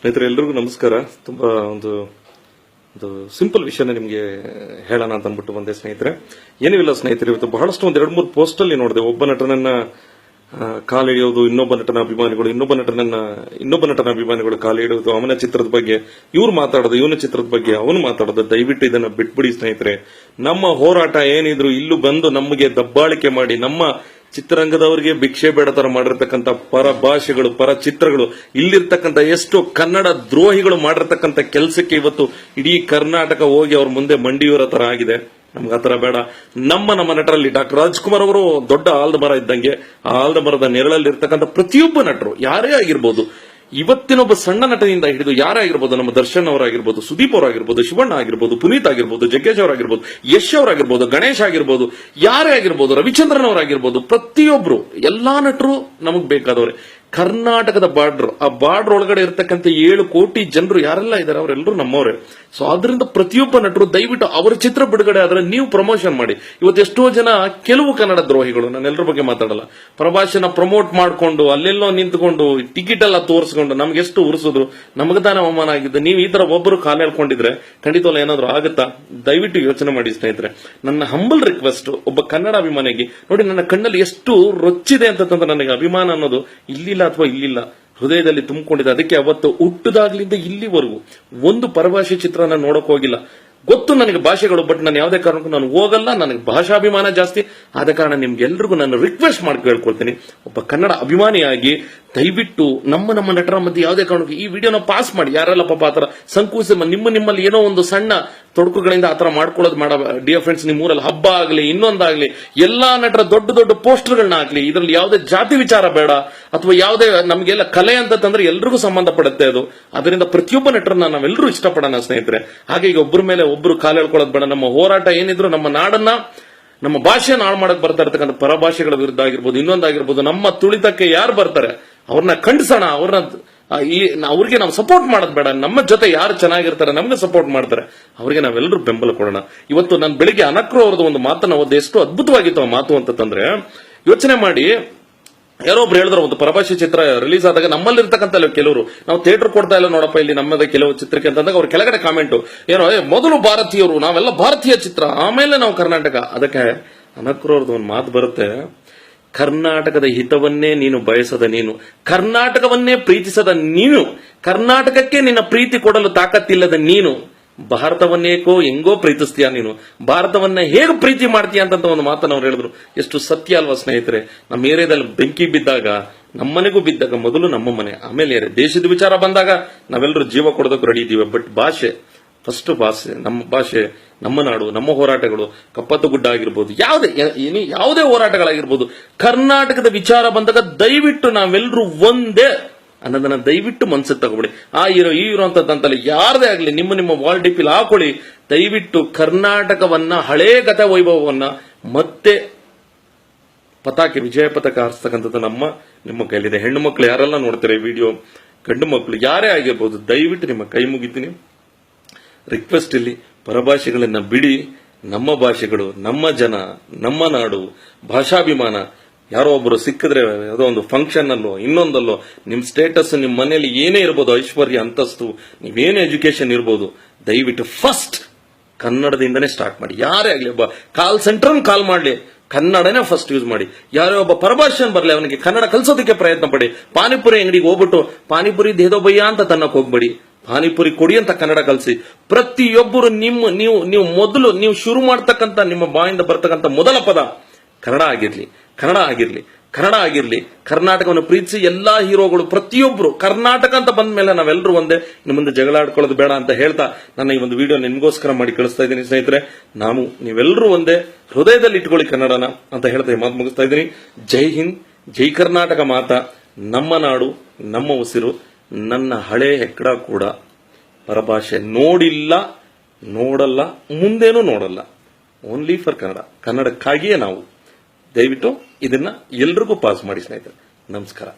ಸ್ನೇಹಿತರೆ, ಎಲ್ರಿಗೂ ನಮಸ್ಕಾರ. ತುಂಬಾ ಒಂದು ಒಂದು ಸಿಂಪಲ್ ವಿಷಯನ ನಿಮಗೆ ಹೇಳೋಣ ಅಂತ ಅಂದ್ಬಿಟ್ಟು ಬಂದೆ ಸ್ನೇಹಿತರೆ. ಏನಿಲ್ಲ ಸ್ನೇಹಿತರೆ, ಇವತ್ತು ಬಹಳಷ್ಟು ಒಂದು ಎರಡು ಮೂರು ಪೋಸ್ಟ್ ಅಲ್ಲಿ ನೋಡಿದೆ. ಒಬ್ಬ ನಟನನ್ನ ಕಾಲಿಡಿಯೋದು ಇನ್ನೊಬ್ಬ ನಟನ ಅಭಿಮಾನಿಗಳು, ಇನ್ನೊಬ್ಬ ನಟನನ್ನ, ಇನ್ನೊಬ್ಬ ನಟನ ಅಭಿಮಾನಿಗಳು ಕಾಲಿಡುವುದು ಅವನ ಚಿತ್ರದ ಬಗ್ಗೆ, ಇವ್ರು ಮಾತಾಡೋದು, ಇವನ ಚಿತ್ರದ ಬಗ್ಗೆ, ಅವನು ಮಾತಾಡೋದು. ದಯವಿಟ್ಟು ಇದನ್ನ ಬಿಟ್ಬಿಡಿ ಸ್ನೇಹಿತರೆ. ನಮ್ಮ ಹೋರಾಟ ಏನಿದ್ರು ಇಲ್ಲೂ ಬಂದು ನಮಗೆ ದಬ್ಬಾಳಿಕೆ ಮಾಡಿ, ನಮ್ಮ ಚಿತ್ರರಂಗದವರಿಗೆ ಭಿಕ್ಷೆ ಬೇಡ ತರ ಮಾಡಿರ್ತಕ್ಕಂಥ ಪರ ಭಾಷೆಗಳು ಪರ ಚಿತ್ರಗಳು ಇಲ್ಲಿರ್ತಕ್ಕಂಥ ಎಷ್ಟು ಕನ್ನಡ ದ್ರೋಹಿಗಳು ಮಾಡಿರ್ತಕ್ಕಂಥ ಕೆಲಸಕ್ಕೆ ಇವತ್ತು ಇಡೀ ಕರ್ನಾಟಕ ಹೋಗಿ ಅವ್ರ ಮುಂದೆ ಮಂಡಿಯೂರ ತರ ಆಗಿದೆ. ನಮ್ಗೆ ಆತರ ಬೇಡ. ನಮ್ಮ ನಮ್ಮ ನಟರಲ್ಲಿ ಡಾಕ್ಟರ್ ರಾಜ್ಕುಮಾರ್ ಅವರು ದೊಡ್ಡ ಆಲ್ದ ಮರ ಇದ್ದಂಗೆ, ಆ ಆಲ್ದ ಮರದ ನೆರಳಲ್ಲಿ ಇರ್ತಕ್ಕಂಥ ಪ್ರತಿಯೊಬ್ಬ ನಟರು ಯಾರೇ ಆಗಿರ್ಬೋದು ಇವತ್ತಿನೊಬ್ಬ ಸಣ್ಣ ನಟನಿಂದ ಹಿಡಿದು ಯಾರೇ ಆಗಿರ್ಬೋದು ನಮ್ಮ ದರ್ಶನ್ ಅವರಾಗಿರ್ಬೋದು, ಸುದೀಪ್ ಅವರಾಗಿರ್ಬೋದು, ಶಿವಣ್ಣ ಆಗಿರ್ಬೋದು, ಪುನೀತ್ ಆಗಿರ್ಬೋದು, ಜಗ್ಗೇಶ್ ಅವರಾಗಿರ್ಬೋದು, ಯಶ್ ಅವರಾಗಿರ್ಬೋದು, ಗಣೇಶ್ ಆಗಿರ್ಬೋದು, ಯಾರೇ ಆಗಿರ್ಬೋದು, ರವಿಚಂದ್ರನ್ ಅವರಾಗಿರ್ಬೋದು, ಪ್ರತಿಯೊಬ್ರು, ಎಲ್ಲಾ ನಟರು ನಮಗ್ ಬೇಕಾದವ್ರೆ. ಕರ್ನಾಟಕದ ಬಾರ್ಡರ್, ಆ ಬಾರ್ಡರ್ ಒಳಗಡೆ ಇರತಕ್ಕಂಥ ಏಳು ಕೋಟಿ ಜನರು ಯಾರೆಲ್ಲ ಇದ್ದಾರೆ ಅವರೆಲ್ಲರೂ ನಮ್ಮವರೇ. ಸೊ ಅದರಿಂದ ಪ್ರತಿಯೊಬ್ಬ ನಟರು ದಯವಿಟ್ಟು ಅವರ ಚಿತ್ರ ಬಿಡುಗಡೆ ಆದ್ರೆ ನೀವು ಪ್ರಮೋಷನ್ ಮಾಡಿ. ಇವತ್ತು ಎಷ್ಟೋ ಜನ ಕೆಲವು ಕನ್ನಡ ದ್ರೋಹಿಗಳು ನಾನು ಎಲ್ಲರ ಬಗ್ಗೆ ಮಾತಾಡಲ್ಲ. ಪ್ರಭಾಷನ ಪ್ರಮೋಟ್ ಮಾಡ್ಕೊಂಡು, ಅಲ್ಲೆಲ್ಲೋ ನಿಂತ್ಕೊಂಡು ಟಿಕೆಟ್ ಎಲ್ಲ ತೋರಿಸ್ಕೊಂಡು ನಮ್ಗೆ ಎಷ್ಟು ಉರಿಸಿದ್ರು, ನಮಗೆ ತಾನೇ ಅವಮಾನ ಆಗಿದ್ದು. ನೀವು ಈ ತರ ಒಬ್ಬರು ಕಾಲ ಹೇಳ್ಕೊಂಡಿದ್ರೆ ಖಂಡಿತವಲ್ಲ ಏನಾದ್ರು ಆಗುತ್ತಾ? ದಯವಿಟ್ಟು ಯೋಚನೆ ಮಾಡಿ ಸ್ನೇಹಿತರೆ. ನನ್ನ ಹಂಬಲ್ ರಿಕ್ವೆಸ್ಟ್ ಒಬ್ಬ ಕನ್ನಡ ಅಭಿಮಾನಿಗೆ, ನೋಡಿ ನನ್ನ ಕಣ್ಣಲ್ಲಿ ಎಷ್ಟು ರೊಚ್ಚಿದೆ ಅಂತಂದ್ರೆ ನನಗೆ ಅಭಿಮಾನ ಅನ್ನೋದು ಇಲ್ಲಿಲ್ಲ ಅಥವಾ ಇಲ್ಲಿಲ್ಲ, ಹೃದಯದಲ್ಲಿ ತುಂಬಿಕೊಂಡಿದೆ. ಅದಕ್ಕೆ ಅವತ್ತು ಹುಟ್ಟದಾಗ್ಲಿಂದ ಇಲ್ಲಿವರೆಗೂ ಒಂದು ಪರಭಾಷೆ ಚಿತ್ರ ನಾನು ನೋಡಕ್ ಹೋಗಿಲ್ಲ. ಗೊತ್ತು ನನಗೆ ಭಾಷೆಗಳು, ಬಟ್ ನಾನು ಯಾವುದೇ ಕಾರಣಕ್ಕೂ ನಾನು ಹೋಗಲ್ಲ. ನನಗೆ ಭಾಷಾಭಿಮಾನ ಜಾಸ್ತಿ. ಆದ ಕಾರಣ ನಿಮ್ಗೆಲ್ರಿಗೂ ನಾನು ರಿಕ್ವೆಸ್ಟ್ ಮಾಡಿ ಕೇಳ್ಕೊಳ್ತೀನಿ. ಒಬ್ಬ ಕನ್ನಡ ಅಭಿಮಾನಿಯಾಗಿ ದಯವಿಟ್ಟು ನಮ್ಮ ನಮ್ಮ ನಟರ ಮಧ್ಯೆ ಯಾವುದೇ ಕಾರಣಕ್ಕೂ ಈ ವಿಡಿಯೋನ ಪಾಸ್ ಮಾಡಿ. ಯಾರೆಲ್ಲ ಪಾಪ ಆತರ ಸಂಕುಚಿತ ನಿಮ್ಮ ನಿಮ್ಮಲ್ಲಿ ಏನೋ ಒಂದು ಸಣ್ಣ ತೊಡಕುಗಳಿಂದ ಆತರ ಮಾಡ್ಕೊಳ್ಳೋದು ಮಾಡ ಡಿಯರ್ ಫ್ರೆಂಡ್ಸ್ ನಿಮ್ಮ ಊರಲ್ಲಿ ಹಬ್ಬ ಆಗಲಿ, ಇನ್ನೊಂದಾಗ್ಲಿ, ಎಲ್ಲಾ ನಟರ ದೊಡ್ಡ ದೊಡ್ಡ ಪೋಸ್ಟರ್ಗಳನ್ನ ಆಗಲಿ ಇದರಲ್ಲಿ ಯಾವುದೇ ಜಾತಿ ವಿಚಾರ ಬೇಡ, ಅಥವಾ ಯಾವುದೇ ನಮಗೆಲ್ಲ ಕಲೆ ಅಂತಂದ್ರೆ ಎಲ್ರಿಗೂ ಸಂಬಂಧಪಡುತ್ತೆ ಅದು. ಅದರಿಂದ ಪ್ರತಿಯೊಬ್ಬ ನಟರನ್ನ ನಾವೆಲ್ಲರೂ ಇಷ್ಟಪಡೋಣ, ಸ್ನೇಹಿತರೆ. ಹಾಗೆ ಈಗ ಒಬ್ಬರ ಮೇಲೆ ಒಬ್ರು ಕಾಲು ಹೇಳ್ಕೊಳ್ಳೋದು ಬೇಡ. ನಮ್ಮ ಹೋರಾಟ ಏನಿದ್ರು ನಮ್ಮ ನಾಡನ್ನ, ನಮ್ಮ ಭಾಷೆಯನ್ನು ಹಾಳು ಮಾಡಕ್ ಬರ್ತಾ ಇರ್ತಕ್ಕಂಥ ಪರಭಾಷೆಗಳ ವಿರುದ್ಧ ಆಗಿರ್ಬೋದು, ಇನ್ನೊಂದಾಗಿರ್ಬೋದು, ನಮ್ಮ ತುಳಿತಕ್ಕೆ ಯಾರು ಬರ್ತಾರೆ? ಅವ್ರನ್ನ ಖಂಡಿಸೋಣ, ಅವ್ರನ್ನ ಅವ್ರಿಗೆ ನಾವು ಸಪೋರ್ಟ್ ಮಾಡೋದು ಬೇಡ. ನಮ್ಮ ಜೊತೆ ಯಾರು ಚೆನ್ನಾಗಿರ್ತಾರೆ, ನಮ್ಗೆ ಸಪೋರ್ಟ್ ಮಾಡ್ತಾರೆ. ಅವ್ರಿಗೆ ನಾವೆಲ್ಲರೂ ಬೆಂಬಲ ಕೊಡೋಣ. ಇವತ್ತು ನಾನು ಬೆಳಿಗ್ಗೆ ಅನಕ್ರು ಅವ್ರದ್ದು ಒಂದು ಮಾತನ್ನ ಓದಿ ಎಷ್ಟು ಅದ್ಭುತವಾಗಿತ್ತು ಆ ಮಾತು ಅಂತಂದ್ರೆ ಯೋಚನೆ ಮಾಡಿ, ಯಾರೋ ಒಬ್ರು ಹೇಳಿದ್ರು, ಒಂದು ಪರಭಾಷೆ ಚಿತ್ರ ರಿಲೀಸ್ ಆದಾಗ ನಮ್ಮಲ್ಲಿ ಇರ್ತಕ್ಕಂಥ ಕೆಲವರು. ನಾವು ಥಿಯೇಟರ್ ಕೊಡ್ತಾ ಇಲ್ಲ ನೋಡಪ್ಪ, ಇಲ್ಲಿ ನಮ್ಮದೇ ಕೆಲವು ಚಿತ್ರಕ್ಕೆ ಅಂತಂದಾಗ ಅವ್ರ ಕೆಳಗಡೆ ಕಾಮೆಂಟ್ ಏನೋ ಮೊದಲು ಭಾರತೀಯರು, ನಾವೆಲ್ಲ ಭಾರತೀಯ ಚಿತ್ರ, ಆಮೇಲೆ ನಾವು ಕರ್ನಾಟಕ. ಅದಕ್ಕೆ ಅನಕ್ರು ಅವ್ರದ್ದು ಒಂದು ಮಾತು ಬರುತ್ತೆ ಕರ್ನಾಟಕದ ಹಿತವನ್ನೇ ನೀನು ಬಯಸದ ನೀನು. ಕರ್ನಾಟಕವನ್ನೇ ಪ್ರೀತಿಸದ ನೀನು. ಕರ್ನಾಟಕಕ್ಕೆ ನಿನ್ನ ಪ್ರೀತಿ ಕೊಡಲು ತಾಕತ್ತಿಲ್ಲದ ನೀನು. ಭಾರತವನ್ನೇಕೋ ಹೆಂಗೋ ಪ್ರೀತಿಸ್ತೀಯ ನೀನು. ಭಾರತವನ್ನ ಹೇಗೆ ಪ್ರೀತಿ ಮಾಡ್ತೀಯ ಅಂತ ಒಂದು ಮಾತನ್ನು ಅವ್ರು ಹೇಳಿದ್ರು. ಎಷ್ಟು ಸತ್ಯ ಅಲ್ವಾ ಸ್ನೇಹಿತರೆ? ನಮ್ಮ ಏರಿಯಾದಲ್ಲಿ ಬೆಂಕಿ ಬಿದ್ದಾಗ, ನಮ್ಮನೆಗೂ ಬಿದ್ದಾಗ ಮೊದಲು ನಮ್ಮ ಮನೆ. ಆಮೇಲೆ ದೇಶದ ವಿಚಾರ ಬಂದಾಗ ನಾವೆಲ್ಲರೂ ಜೀವ ಕೊಡೋದಕ್ಕೆ ರೆಡಿ ಇದ್ದೀವಿ. ಬಟ್ ಭಾಷೆ ಫಸ್ಟ್ ಭಾಷೆ ನಮ್ಮ ಭಾಷೆ, ನಮ್ಮ ನಾಡು, ನಮ್ಮ ಹೋರಾಟಗಳು ಕಪ್ಪತ್ತು ಗುಡ್ಡ ಆಗಿರ್ಬೋದು ಯಾವುದೇ ಏನು ಯಾವುದೇ ಹೋರಾಟಗಳಾಗಿರ್ಬೋದು. ಕರ್ನಾಟಕದ ವಿಚಾರ ಬಂದಾಗ ದಯವಿಟ್ಟು ನಾವೆಲ್ಲರೂ ಒಂದೇ ಅನ್ನೋದನ್ನ ದಯವಿಟ್ಟು ಮನ್ಸಿಗೆ ತಗೊಬಿಡಿ ಆ ಇರೋ ಈ ಹೀರೋ ಅಂತಂತಲ್ಲ ಯಾರದೇ ಆಗಲಿ, ನಿಮ್ಮ ನಿಮ್ಮ ವಾಲ್ ಡಿಪಿಲ್ ಹಾಕೊಳ್ಳಿ. ದಯವಿಟ್ಟು ಕರ್ನಾಟಕವನ್ನ ಹಳೇ ಕಥೆ ವೈಭವವನ್ನ ಮತ್ತೆ ಪತಾಕೆ, ವಿಜಯ ಪತಾಕ ಹಾರಿಸ್ತಕ್ಕಂಥದ್ದು ನಮ್ಮ, ನಿಮ್ಮ ಕೈಲಿದೆ. ಹೆಣ್ಣು ಮಕ್ಕಳು ಯಾರೆಲ್ಲ ನೋಡ್ತಾರೆ ವಿಡಿಯೋ ಗಂಡು ಮಕ್ಕಳು ಯಾರೇ ಆಗಿರ್ಬೋದು, ದಯವಿಟ್ಟು ನಿಮ್ಮ ಕೈ ಮುಗಿತೀನಿ. ರಿಕ್ವೆಸ್ಟ್ ಇಲ್ಲಿ ಪರಭಾಷೆಗಳನ್ನ ಬಿಡಿ. ನಮ್ಮ ಭಾಷೆಗಳು, ನಮ್ಮ ಜನ, ನಮ್ಮ ನಾಡು, ಭಾಷಾಭಿಮಾನ, ಯಾರೋ ಒಬ್ಬರು ಸಿಕ್ಕಿದ್ರೆ ಯಾವುದೋ ಒಂದು ಫಂಕ್ಷನ್ ಅಲ್ಲೋ, ಇನ್ನೊಂದಲ್ಲೋ ನಿಮ್ಮ ಸ್ಟೇಟಸ್ ನಿಮ್ಮ ಮನೆಯಲ್ಲಿ ಏನೇ ಇರ್ಬೋದು, ಐಶ್ವರ್ಯ, ಅಂತಸ್ತು, ನೀವೇನೇ ಎಜುಕೇಶನ್ ಇರ್ಬೋದು, ದಯವಿಟ್ಟು ಫಸ್ಟ್ ಕನ್ನಡದಿಂದನೇ ಸ್ಟಾರ್ಟ್ ಮಾಡಿ. ಯಾರೇ ಆಗಲಿ ಒಬ್ಬ ಕಾಲ್ ಸೆಂಟರ್ ಕಾಲ್ ಮಾಡಲಿ, ಕನ್ನಡನೇ ಫಸ್ಟ್ ಯೂಸ್ ಮಾಡಿ. ಯಾರೋ ಒಬ್ಬ ಪರಭಾಷೆನ್ ಬರಲಿ, ಅವನಿಗೆ ಕನ್ನಡ ಕಲಿಸೋದಕ್ಕೆ ಪ್ರಯತ್ನ ಪಡಿ. ಪಾನಿಪುರಿ ಅಂಗಡಿಗೆ ಹೋಗ್ಬಿಟ್ಟು, ಪಾನಿಪುರಿ ದೇದೋ ಅಂತ ತನ್ನಕ್ಕೆ ಹೋಗ್ಬೇಡಿ. ಪಾನಿಪುರಿ ಕೊಡಿ ಅಂತ ಕನ್ನಡ ಕಲಿಸಿ. ಪ್ರತಿಯೊಬ್ಬರು ನಿಮ್ಮ, ನೀವು ನೀವು ಮೊದಲು, ನೀವು ಶುರು ಮಾಡ್ತಕ್ಕಂಥ ನಿಮ್ಮ ಬಾಯಿಂದ ಬರ್ತಕ್ಕಂಥ ಮೊದಲ ಪದ ಕನ್ನಡ ಆಗಿರ್ಲಿ ಕನ್ನಡ ಆಗಿರ್ಲಿ ಕನ್ನಡ ಆಗಿರ್ಲಿ, ಕರ್ನಾಟಕವನ್ನು ಪ್ರೀತಿಸಿ ಎಲ್ಲಾ ಹೀರೋಗಳು ಪ್ರತಿಯೊಬ್ಬರು ಕರ್ನಾಟಕ ಅಂತ ಬಂದ ಮೇಲೆ ನಾವೆಲ್ಲರೂ ಒಂದೇ ಇನ್ನು ಮುಂದೆ ಜಗಳಾಡ್ಕೊಳ್ಳೋದು ಬೇಡ ಅಂತ ಹೇಳ್ತಾ ನನ್ನ ಈ ಒಂದು ವಿಡಿಯೋ ನಿಮಗೋಸ್ಕರ ಮಾಡಿ ಕಳಿಸ್ತಾ ಇದ್ದೀನಿ ಸ್ನೇಹಿತರೆ. ನಾವು ನೀವೆಲ್ಲರೂ ಒಂದೇ ಹೃದಯದಲ್ಲಿ ಇಟ್ಕೊಳ್ಳಿ ಕನ್ನಡನ ಅಂತ ಹೇಳ್ತಾ ಈ ಮಾತು ಮುಗಿಸ್ತಾ ಇದ್ದೀನಿ. ಜೈ ಹಿಂದ್, ಜೈ ಕರ್ನಾಟಕ ಮಾತಾ, ನಮ್ಮ ನಾಡು, ನಮ್ಮ ಉಸಿರು ನನ್ನ ಹಳೆ ಹೆಕ್ಕಡ ಕೂಡ ಪರಭಾಷೆ ನೋಡಿಲ್ಲ, ನೋಡಲ್ಲ, ಮುಂದೇನೂ ನೋಡಲ್ಲ. Only for Kannada. ಕನ್ನಡಕ್ಕಾಗಿಯೇ ನಾವು. ದಯವಿಟ್ಟು ಇದನ್ನ ಎಲ್ರಿಗೂ ಪಾಸ್ ಮಾಡಿ ಸ್ನೇಹಿತರೆ. ನಮಸ್ಕಾರ.